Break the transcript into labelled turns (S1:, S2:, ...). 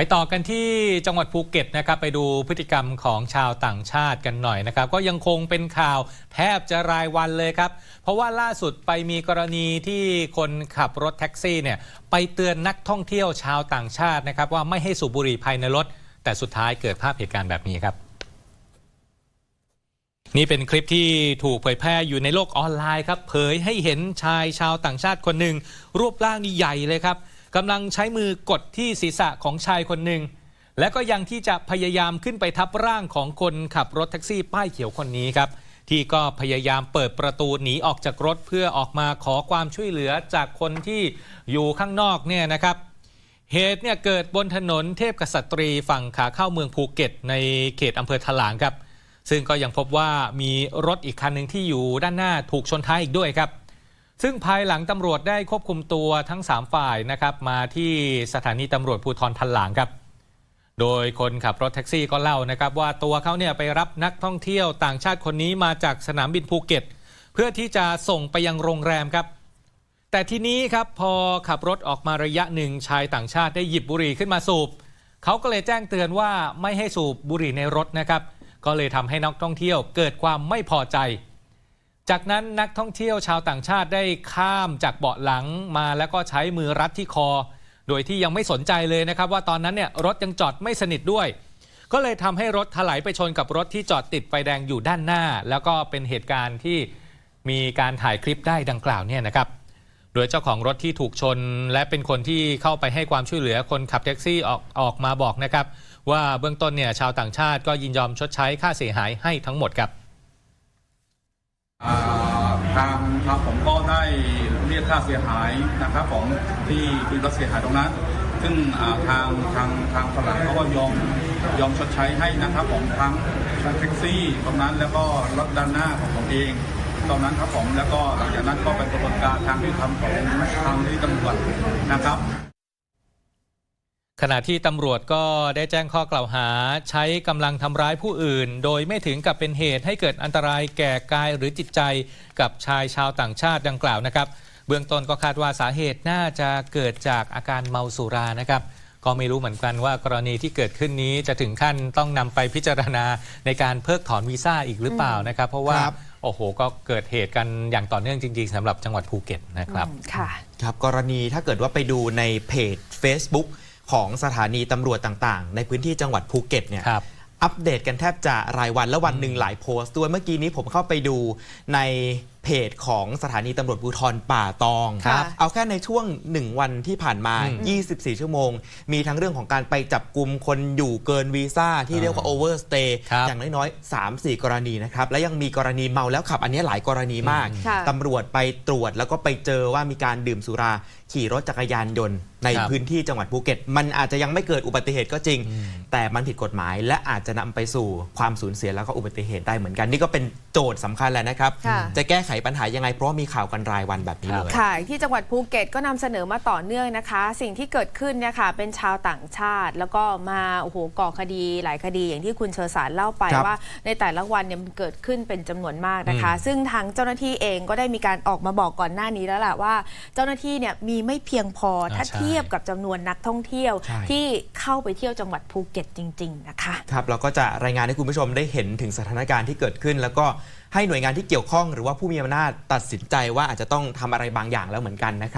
S1: ไปต่อกันที่จังหวัดภูเก็ตนะครับไปดูพฤติกรรมของชาวต่างชาติกันหน่อยนะครับ ก็ยังคงเป็นข่าวแทบจะรายวันเลยครับ เพราะว่าล่าสุดไปมีกรณีที่คนขับรถแท็กซี่เนี่ยไปเตือนนักท่องเที่ยวชาวต่างชาตินะครับว่าไม่ให้สูบบุหรี่ภายในรถ แต่สุดท้ายเกิดภาพเหตุการณ์แบบนี้ครับ นี่เป็นคลิปที่ถูกเผยแพร่อยู่ในโลกออนไลน์ครับเผยให้เห็นชายชาวต่างชาติคนหนึ่งรูปร่างใหญ่เลยครับ กำลังใช้มือกดที่ศีรษะของชายคนหนึ่ง และก็ยังที่จะพยายามขึ้นไปทับร่างของคนขับรถแท็กซี่ป้ายเขียวคนนี้ครับ ที่ก็พยายามเปิดประตูหนีออกจากรถเพื่อออกมาขอความช่วยเหลือจากคนที่อยู่ข้างนอกเนี่ยนะครับเหตุเนี่ยเกิดบนถนนเทพกษัตรีฝั่งขาเข้าเมืองภูเก็ต ในเขตอำเภอถลางครับ ซึ่งก็ยังพบว่ามีรถอีกคันหนึ่งที่อยู่ด้านหน้าถูกชนท้ายอีกด้วยครับ ซึ่งภายหลังตำรวจได้ควบคุมตัวทั้ง 3 ฝ่ายนะครับมาที่สถานีตำรวจภูธรทันหลางครับ โดยคนขับรถแท็กซี่ก็เล่านะครับ ว่าตัวเขาเนี่ยไปรับนักท่องเที่ยวต่างชาติคนนี้มาจากสนามบินภูเก็ต เพื่อที่จะส่งไปยังโรงแรมครับ แต่ทีนี้ครับพอขับรถออกมาระยะหนึ่งชายต่างชาติได้หยิบบุหรี่ขึ้นมาสูบเขาก็เลยแจ้งเตือนว่าไม่ให้สูบบุหรี่ในรถนะครับ ก็เลยทำให้นักท่องเที่ยวเกิดความไม่พอใจ จากนั้นนักท่องเที่ยวชาวต่างชาติได้ข้ามจากเบาะหลังมาแล้วก็ใช้มือรัดที่คอ โดยที่ยังไม่สนใจเลยนะครับว่าตอนนั้นเนี่ยรถยังจอดไม่สนิทด้วย ก็เลยทำให้รถถลายไปชนกับรถที่จอดติดไฟแดงอยู่ด้านหน้า แล้วก็เป็นเหตุการณ์ที่มีการถ่ายคลิปได้ดังกล่าวเนี่ยนะครับ โดยเจ้าของรถที่ถูกชน และเป็นคนที่เข้าไปให้ความช่วยเหลือคนขับแท็กซี่ออกออกมาบอกนะครับ ว่าเบื้องต้นเนี่ยชาวต่างชาติก็ยินยอมชดใช้ค่าเสียหายให้ทั้งหมดครับ
S2: ทางทางผมก็ได้เรียกค่าเสียหายนะครับของที่คือรถเสียหายตรงนั้น ซึ่งทางทางทางฝรั่งเขาก็ยอมยอมชดใช้ให้นะครับผมทั้งทั้งแท็กซี่ตรงนั้นแล้วก็รถด้านหน้าของผมเองตอนนั้นครับผมแล้วก็หลังจากนั้นก็เป็นกระบวนการทางที่ทำของทางที่ตำรวจนะครับ
S1: ขณะที่ตำรวจก็ได้แจ้งข้อกล่าวหาใช้กำลังทำร้ายผู้อื่น โดยไม่ถึงกับเป็นเหตุให้เกิดอันตรายแก่กายหรือจิตใจกับชายชาวต่างชาติดังกล่าวนะครับ เบื้องต้นก็คาดว่าสาเหตุน่าจะเกิดจากอาการเมาสุรานะครับ ก็ไม่รู้เหมือนกันว่ากรณีที่เกิดขึ้นนี้จะถึงขั้นต้องนำไปพิจารณาในการเพิกถอนวีซ่าอีกหรือเปล่านะครับ เพราะว่า
S3: ครับ
S1: โอ้โหก็เกิดเหตุกันอย่างต่อเนื่องจริง ๆสำหรับจังหวัดภูเก็ตนะครับ
S4: อืมค่ะ
S3: ครับกรณีถ้าเกิดว่าไปดูในเพจ Facebook ของสถานีตำรวจต่างๆ ในพื้นที่จังหวัดภูเก็ตเนี่ย
S1: ครับ
S3: อัปเดตกันแทบจะรายวันและวันหนึ่งหลายโพสต์ด้วยเมื่อกี้นี้ผมเข้าไปดูในเพจของสถานีตำรวจภูธรป่าตอง
S4: ครับ
S3: เอาแค่ในช่วง 1 วันที่ผ่านมา
S1: อืม
S3: 24 ชั่วโมง มีทั้งเรื่องของการไปจับกลุ่มคนอยู่เกินวีซ่าที่เรียกว่าโอเวอร์สเตย์
S1: ครับ
S3: อย่างน้อยๆ 3-4 กรณีนะครับ และยังมีกรณีเมาแล้วขับ อันนี้หลายกรณีมาก
S4: ค่ะ
S3: ตำรวจไปตรวจแล้วก็ไปเจอว่ามีการดื่มสุรา ขี่รถจักรยานยนต์ ใน
S1: ครับ
S3: พื้นที่จังหวัดภูเก็ต มันอาจจะยังไม่เกิดอุบัติเหตุก็จริง แต่มันผิดกฎหมาย และอาจจะนำไปสู่ความสูญเสียแล้วก็อุบัติเหตุได้เหมือนกัน นี่ก็เป็นโจทย์สำคัญแหละนะครับ
S4: ค่ะ
S3: จะแก้ไขปัญหายังไง เพราะว่ามีข่าวกันรายวันแบบนี้เลย
S4: ค่ะ ที่จังหวัดภูเก็ตก็นำเสนอมาต่อเนื่องนะคะ สิ่งที่เกิดขึ้นเนี่ยค่ะเป็นชาวต่างชาติ แล้วก็มาโอ้โหก่อคดีหลายคดีอย่างที่คุณเชอสารเล่าไป
S3: ครับ
S4: ว่า ในแต่ละวันเนี่ยมันเกิดขึ้นเป็นจำนวนมากนะคะ ซึ่งทางเจ้าหน้าที่เองก็ได้มีการออกมาบอกก่อนหน้านี้แล้วแหละว่า เจ้าหน้าที่เนี่ยมีไม่เพียงพอถ้า
S1: ใช่
S4: เทียบกับจำนวนนักท่องเที่ยว
S3: ใช่
S4: ที่เข้าไปเที่ยวจังหวัดภูเก็ตจริง ๆ นะคะ
S3: ครับเราก็จะรายงานให้คุณผู้ชมได้เห็นถึงสถานการณ์ที่เกิดขึ้นแล้วก็ให้หน่วยงานที่เกี่ยวข้องหรือว่าผู้มีอำนาจตัดสินใจว่าอาจจะต้องทำอะไรบางอย่างแล้วเหมือนกันนะครับ